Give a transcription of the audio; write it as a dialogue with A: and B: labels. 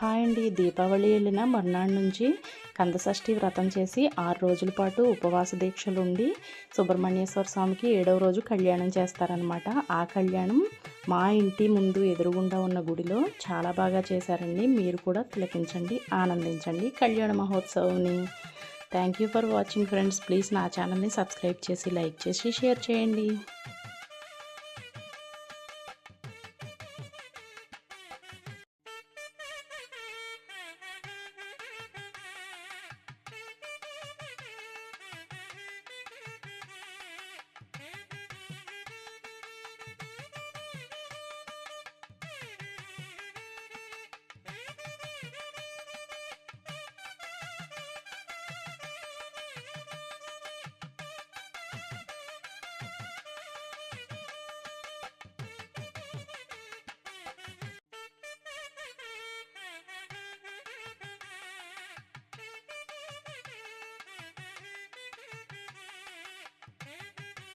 A: Hi అండి దీపావళి వెళ్ళిన మర్నాడు నుంచి కందషష్ఠి వ్రతం చేసి ఆరు రోజుల పాటు ఉపవాస దీక్షలు ఉండి సుబ్రహ్మణ్యేశ్వర స్వామికి ఏడవ రోజు కళ్యాణం చేస్తారనమాట ఆ కళ్యాణం మా ఇంటి ముందు ఎదురుగుండా ఉన్న గుడిలో చాలా బాగా చేశారండి. మీరు కూడా తిలకించండి ఆనందించండి కళ్యాణ మహోత్సవంని thank you for watching friends please నా ఛానల్ని సబ్స్క్రైబ్ చేసి లైక్ చేసి షేర్ చేయండి.